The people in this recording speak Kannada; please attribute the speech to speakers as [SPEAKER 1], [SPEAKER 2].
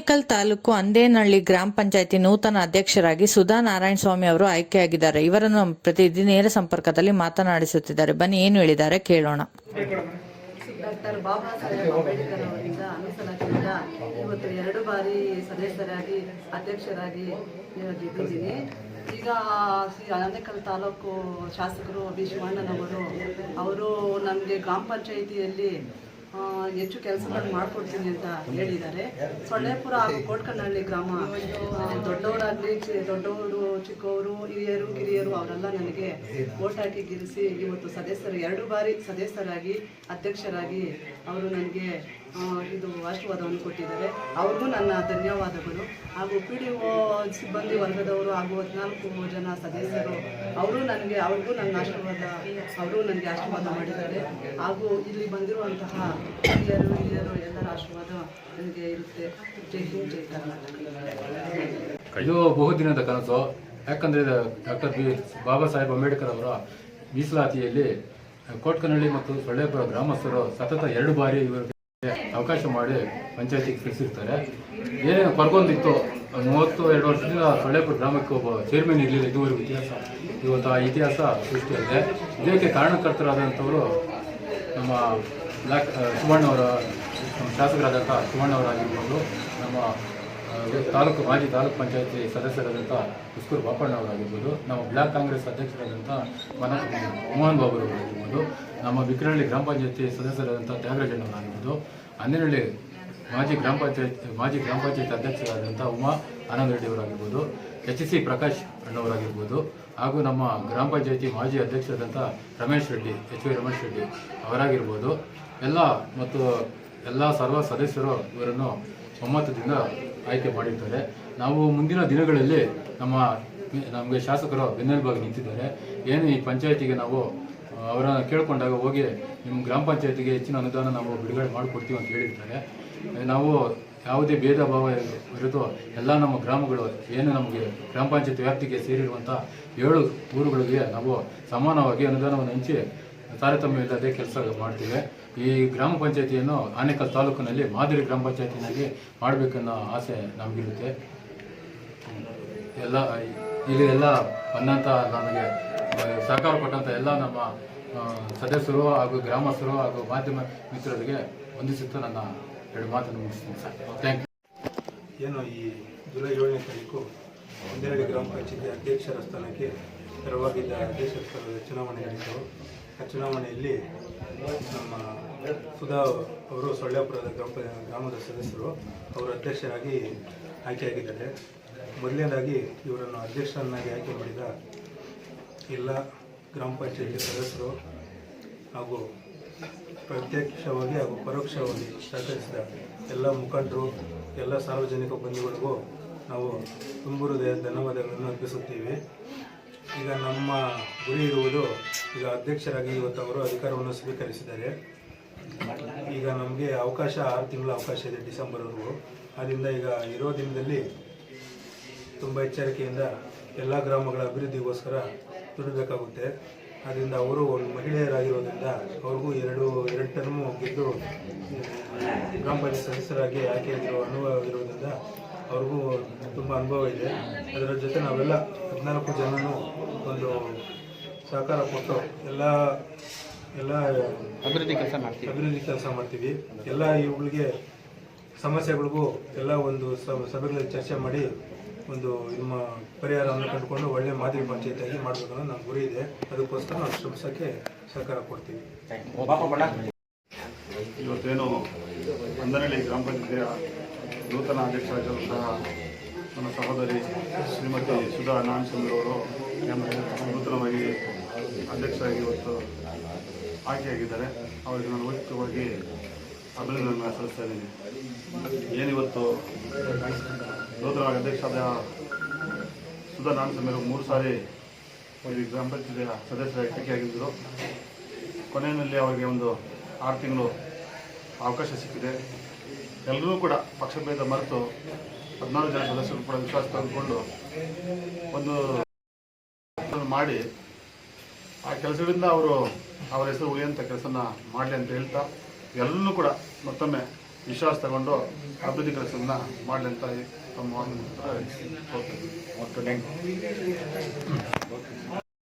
[SPEAKER 1] ಆನೇಕಲ್ ತಾಲೂಕು ಅಂದೇನಹಳ್ಳಿ ಗ್ರಾಮ ಪಂಚಾಯತಿ ನೂತನ ಅಧ್ಯಕ್ಷರಾಗಿ ಸುಧಾ ನಾರಾಯಣ ಸ್ವಾಮಿ ಅವರು ಆಯ್ಕೆಯಾಗಿದ್ದಾರೆ. ಇವರನ್ನು ಪ್ರತಿನಿಧಿ ನೇರ ಸಂಪರ್ಕದಲ್ಲಿ ಮಾತನಾಡಿಸುತ್ತಿದ್ದಾರೆ. ಬನ್ನಿ, ಏನು ಹೇಳಿದ್ದಾರೆ ಕೇಳೋಣ.
[SPEAKER 2] ಬಾಬಾ ಇವತ್ತು ಬಾರಿ ಸದಸ್ಯರಾಗಿ ಅಧ್ಯಕ್ಷರಾಗಿ ಈಗ ತಾಲೂಕು ಶಾಸಕರು ಬಿ ಅವರು ನಮಗೆ ಗ್ರಾಮ ಪಂಚಾಯಿತಿಯಲ್ಲಿ ಹೆಚ್ಚು ಕೆಲಸಗಳನ್ನು ಮಾಡಿಕೊಡ್ತೀನಿ ಅಂತ ಹೇಳಿದ್ದಾರೆ. ಸೊಳ್ಳೆಪುರ ಹಾಗೂ ಕೋಟ್ಕನಹಳ್ಳಿ ಗ್ರಾಮ ದೊಡ್ಡವರಾಗಲಿ ದೊಡ್ಡವರು, ಚಿಕ್ಕವರು, ಹಿರಿಯರು, ಕಿರಿಯರು, ಅವರೆಲ್ಲ ನನಗೆ ಓಟ್ ಹಾಕಿ ಗೆಲ್ಲಿಸಿ ಇವತ್ತು ಸದಸ್ಯರು, ಎರಡು ಬಾರಿ ಸದಸ್ಯರಾಗಿ, ಅಧ್ಯಕ್ಷರಾಗಿ ಅವರು ನನಗೆ ಇದು ಆಶೀರ್ವಾದವನ್ನು ಕೊಟ್ಟಿದ್ದಾರೆ. ಅವ್ರಿಗೂ ನನ್ನ ಧನ್ಯವಾದಗಳು. ಹಾಗೂ ಪಿ ಡಿ ಒ ಸಿಬ್ಬಂದಿ ವರ್ಗದವರು ಹಾಗೂ ಹದಿನಾಲ್ಕು ಜನ ಸದಸ್ಯರು, ಅವರು ನನಗೆ, ಅವ್ರಿಗೂ ನನ್ನ ಆಶೀರ್ವಾದ, ಅವರು ನನಗೆ ಆಶೀರ್ವಾದ ಮಾಡಿದ್ದಾರೆ. ಹಾಗೂ ಇಲ್ಲಿ ಬಂದಿರುವಂತಹ ಹಿರಿಯರು ಹಿರಿಯರು ಎಲ್ಲರ ಆಶೀರ್ವಾದ ನನಗೆ ಇರುತ್ತೆ. ಜೈ ಹಿಂದ್, ಜೈ ಕರ್ನಾಟಕ.
[SPEAKER 3] ಇದು ಬಹುದಿನದ ಕನಸು. ಯಾಕಂದ್ರೆ ಡಾಕ್ಟರ್ ಬಿ ಬಾಬಾ ಸಾಹೇಬ್ ಅಂಬೇಡ್ಕರ್ ಅವರ ಮೀಸಲಾತಿಯಲ್ಲಿ ಕೋಟ್ಕನಹಳ್ಳಿ ಮತ್ತು ಸೊಳ್ಳೆಪುರ ಗ್ರಾಮಸ್ಥರು ಸತತ ಎರಡು ಬಾರಿ ಇವರಿಗೆ ಅವಕಾಶ ಮಾಡಿ ಪಂಚಾಯತಿಗೆ ತಿಳಿಸಿರ್ತಾರೆ ಏನೇನು ಕೊರಗೊಂದಿತ್ತು ಮೂವತ್ತು, ಎರಡು ವರ್ಷದಿಂದ ಸೊಳ್ಳೆಪುರ ಗ್ರಾಮಕ್ಕೆ ಒಬ್ಬ ಚೇರ್ಮನ್ ಇರಲಿಲ್ಲ, ಇದುವರೆಗೂ ಇತಿಹಾಸ. ಇವತ್ತು ಆ ಇತಿಹಾಸ ಸೃಷ್ಟಿಯಾಗಿದೆ. ಇದಕ್ಕೆ ಕಾರಣಕರ್ತರಾದಂಥವರು ನಮ್ಮ ಬ್ಲಾಕ್ ಸುವರ್ಣವರ ನಮ್ಮ ಶಾಸಕರಾದಂಥ ಸುವರ್ಣವರಾಗಿರ್ಬೋದು ನಮ್ಮ ತಾಲೂಕು ಮಾಜಿ ತಾಲೂಕು ಪಂಚಾಯತಿ ಸದಸ್ಯರಾದಂಥ ಪುಸ್ಕೂರು ಬಾಪಣ್ಣವರಾಗಿರ್ಬೋದು ನಮ್ಮ ಬ್ಲಾಕ್ ಕಾಂಗ್ರೆಸ್ ಅಧ್ಯಕ್ಷರಾದಂಥ ಮನ ಮೋಹನ್ ಬಾಬುರವರಾಗಿರ್ಬೋದು ನಮ್ಮ ಬಿಕ್ರಹಳ್ಳಿ ಗ್ರಾಮ ಪಂಚಾಯತಿ ಸದಸ್ಯರಾದಂಥ ತ್ಯಾಗರಾಜಣ್ಣವರಾಗಿರ್ಬೋದು ಹನ್ನೆರಳ್ಳಿ ಮಾಜಿ ಗ್ರಾಮ ಪಂಚಾಯತ್, ಮಾಜಿ ಗ್ರಾಮ ಪಂಚಾಯತಿ ಅಧ್ಯಕ್ಷರಾದಂಥ ಉಮಾ ಆನಂದ ರೆಡ್ಡಿಯವರಾಗಿರ್ಬೋದು ಎಚ್ ಸಿ ಪ್ರಕಾಶ್ ಅಣ್ಣವರಾಗಿರ್ಬೋದು, ಹಾಗೂ ನಮ್ಮ ಗ್ರಾಮ ಪಂಚಾಯತಿ ಮಾಜಿ ಅಧ್ಯಕ್ಷರಾದಂಥ ರಮೇಶ್ ರೆಡ್ಡಿ, ಎಚ್ ವಿ ರಮೇಶ್ ರೆಡ್ಡಿ ಅವರಾಗಿರ್ಬೋದು. ಎಲ್ಲ ಮತ್ತು ಎಲ್ಲ ಸರ್ವ ಸದಸ್ಯರು ಇವರನ್ನು ಒಮ್ಮತದಿಂದ ಆಯ್ಕೆ ಮಾಡಿರ್ತಾರೆ. ನಾವು ಮುಂದಿನ ದಿನಗಳಲ್ಲಿ ನಮ್ಮ ನಮಗೆ ಶಾಸಕರು ಬೆನ್ನೆಲುಬಾಗಿ ನಿಂತಿದ್ದಾರೆ. ಏನು ಈ ಪಂಚಾಯತಿಗೆ ನಾವು ಅವರನ್ನು ಕೇಳಿಕೊಂಡಾಗ ಹೋಗಿ ನಿಮ್ಮ ಗ್ರಾಮ ಪಂಚಾಯತಿಗೆ ಹೆಚ್ಚಿನ ಅನುದಾನ ನಾವು ಬಿಡುಗಡೆ ಮಾಡಿಕೊಡ್ತೀವಿ ಅಂತ ಹೇಳಿರ್ತಾರೆ. ನಾವು ಯಾವುದೇ ಭೇದ ಭಾವ ಇರೋದು ಎಲ್ಲ ನಮ್ಮ ಗ್ರಾಮಗಳು, ಏನು ನಮಗೆ ಗ್ರಾಮ ಪಂಚಾಯತ್ ವ್ಯಾಪ್ತಿಗೆ ಸೇರಿರುವಂಥ ಏಳು ಊರುಗಳಿಗೆ ನಾವು ಸಮಾನವಾಗಿ ಅನುದಾನವನ್ನು ಹಂಚಿ ತಾರತಮ್ಯ ಇಲ್ಲದೆ ಕೆಲಸ ಮಾಡ್ತೀವಿ. ಈ ಗ್ರಾಮ ಪಂಚಾಯತಿಯನ್ನು ಆನೇಕಲ್ ತಾಲೂಕಿನಲ್ಲಿ ಮಾದರಿ ಗ್ರಾಮ ಪಂಚಾಯತಿನಾಗಿ ಮಾಡಬೇಕನ್ನೋ ಆಸೆ ನಮಗಿರುತ್ತೆ. ಎಲ್ಲ, ಇಲ್ಲಿ ಎಲ್ಲ ಬಂದಂಥ ನಮಗೆ, ಸಹಕಾರ ಕೊಟ್ಟಂಥ ಎಲ್ಲ ನಮ್ಮ ಸದಸ್ಯರು ಹಾಗೂ ಗ್ರಾಮಸ್ಥರು ಹಾಗೂ ಮಾಧ್ಯಮ ಮಿತ್ರರಿಗೆ ವಂದಿಸುತ್ತಾ ನನ್ನ ಎರಡು ಮಾತನ್ನು ಮುಗಿಸ್ತೀನಿ ಸರ್. ಥ್ಯಾಂಕ್ ಯು
[SPEAKER 4] ಏನು ಈ ಜುಲೈ ಏಳನೇ ತಾರೀಕು ಒಂದೆರಡು ಗ್ರಾಮ ಪಂಚಾಯತಿ ಅಧ್ಯಕ್ಷರ ಸ್ಥಾನಕ್ಕೆ ತೆರವಾಗಿದ್ದ ಅಧ್ಯಕ್ಷರ ಸ್ಥಾನದ ಚುನಾವಣೆ ಆ ಚುನಾವಣೆಯಲ್ಲಿ ನಮ್ಮ ಸುಧಾ ಅವರು ಸೊಳ್ಳೆಪುರದ ಗ್ರಾಮ, ಗ್ರಾಮದ ಸದಸ್ಯರು, ಅವರು ಅಧ್ಯಕ್ಷರಾಗಿ ಆಯ್ಕೆಯಾಗಿದ್ದಾರೆ. ಮೊದಲನೇದಾಗಿ ಇವರನ್ನು ಅಧ್ಯಕ್ಷರನ್ನಾಗಿ ಆಯ್ಕೆ ಮಾಡಿದ ಎಲ್ಲ ಗ್ರಾಮ ಪಂಚಾಯತಿ ಸದಸ್ಯರು ಹಾಗೂ ಪ್ರತ್ಯಕ್ಷವಾಗಿ ಹಾಗೂ ಪರೋಕ್ಷವಾಗಿ ಸಹಕರಿಸಿದ ಎಲ್ಲ ಮುಖಂಡರು, ಎಲ್ಲ ಸಾರ್ವಜನಿಕ ಬಂಧುಗಳಿಗೂ ನಾವು ತುಂಬು ಹೃದಯ ಧನ್ಯವಾದಗಳನ್ನು ಅರ್ಪಿಸುತ್ತೀವಿ. ಈಗ ನಮ್ಮ ಗುರಿ ಇರುವುದು ಈಗ ಅಧ್ಯಕ್ಷರಾಗಿ ಇವತ್ತು ಅವರು ಅಧಿಕಾರವನ್ನು ಸ್ವೀಕರಿಸಿದ್ದಾರೆ. ಈಗ ನಮಗೆ ಅವಕಾಶ, ಆರು ತಿಂಗಳ ಅವಕಾಶ ಇದೆ ಡಿಸೆಂಬರ್ವರೆಗೂ. ಆದ್ದರಿಂದ ಈಗ ಇರೋ ದಿನದಲ್ಲಿ ತುಂಬ ಎಚ್ಚರಿಕೆಯಿಂದ ಎಲ್ಲ ಗ್ರಾಮಗಳ ಅಭಿವೃದ್ಧಿಗೋಸ್ಕರ ದುಡಿಬೇಕಾಗುತ್ತೆ. ಆದ್ದರಿಂದ ಅವರು ಒಂದು ಮಹಿಳೆಯರಾಗಿರೋದ್ರಿಂದ ಅವ್ರಿಗೂ ಎರಡು ಎರಡು ಟರ್ಮು ಗೆದ್ದು ಗ್ರಾಮ ಪಂಚಾಯತ್ ಸದಸ್ಯರಾಗಿ ಆಯ್ಕೆಯಾಗಿರೋ ಅನುಭವ ಇರೋದ್ರಿಂದ ಅವ್ರಿಗೂ ತುಂಬ ಅನುಭವ ಇದೆ. ಅದರ ಜೊತೆ ನಾವೆಲ್ಲ ಹದಿನಾಲ್ಕು ಜನನು ಒಂದು ಸಹಕಾರ ಕೊಟ್ಟು ಎಲ್ಲ ಎಲ್ಲ
[SPEAKER 5] ಅಭಿವೃದ್ಧಿ ಕೆಲಸ ಮಾಡ್ತೀವಿ.
[SPEAKER 4] ಅಭಿವೃದ್ಧಿ ಕೆಲಸ ಮಾಡ್ತೀವಿ. ಎಲ್ಲ ಇವುಗಳಿಗೆ ಸಮಸ್ಯೆಗಳಿಗೂ ಎಲ್ಲ ಒಂದು ಸ- ಸಭೆಗಳಲ್ಲಿ ಚರ್ಚೆ ಮಾಡಿ ಒಂದು ನಿಮ್ಮ ಪರಿಹಾರವನ್ನು ಕಂಡುಕೊಂಡು ಒಳ್ಳೆ ಮಾದರಿ ಪಂಚಾಯತಿಯಾಗಿ ಮಾಡಬೇಕು ಅನ್ನೋ ನಮ್ಮ ಗುರಿ ಇದೆ. ಅದಕ್ಕೋಸ್ಕರ ನಾವು ಶ್ರಮಿಸೋಕ್ಕೆ ಸಹಕಾರ ಕೊಡ್ತೀವಿ.
[SPEAKER 6] ಇವತ್ತೇನು ಒಂದನೇ ಗ್ರಾಮ ಪಂಚಾಯತಿಯ ನೂತನ ಅಧ್ಯಕ್ಷರಾಗಿರುವಂತಹ ನನ್ನ ಸಹೋದರಿ ಶ್ರೀಮತಿ ಸುಧಾ ಅವರು ನೂತನವಾಗಿ ಅಧ್ಯಕ್ಷರಾಗಿ ಇವತ್ತು ಆಯ್ಕೆಯಾಗಿದ್ದಾರೆ. ಅವರಿಗೆ ನಾನು ವೈಯಕ್ತಿಕವಾಗಿ ಅಭಿನಂದನೆ ಸಲ್ಲಿಸ್ತಾ ಇದ್ದೀನಿ. ಏನಿವತ್ತು ನೂತನವಾಗಿ ಅಧ್ಯಕ್ಷರಾದ ಸುಧಾ ಅವರು ಮೂರು ಸಾರಿ ಅವರಿಗೆ ಗ್ರಾಮ ಪಂಚಾಯತಿಯ ಸದಸ್ಯರಾಗಿ ಆಯ್ಕೆಯಾಗಿದ್ದರು. ಕೊನೆಯಲ್ಲಿ ಅವರಿಗೆ ಒಂದು ಆರು ತಿಂಗಳು ಅವಕಾಶ ಸಿಕ್ಕಿದೆ. ಎಲ್ಲರೂ ಕೂಡ ಪಕ್ಷಭೇದ ಮರೆತು ಹದಿನಾರು ಜನ ಸದಸ್ಯರು ಕೂಡ ವಿಶ್ವಾಸ ತಂದುಕೊಂಡು ಒಂದು ಮಾಡಿ, ಆ ಕೆಲಸದಿಂದ ಅವರು ಅವರ ಹೆಸರು ಉಳಿಯುವಂಥ ಕೆಲಸನ ಮಾಡಲಿ ಅಂತ ಹೇಳ್ತಾ ಎಲ್ಲರೂ ಕೂಡ ಮತ್ತೊಮ್ಮೆ ವಿಶ್ವಾಸ ತಗೊಂಡು ಅಭಿವೃದ್ಧಿ ಕೆಲಸವನ್ನು ಮಾಡಲಿ ಅಂತ ತಮ್ಮ ಓಕೆ.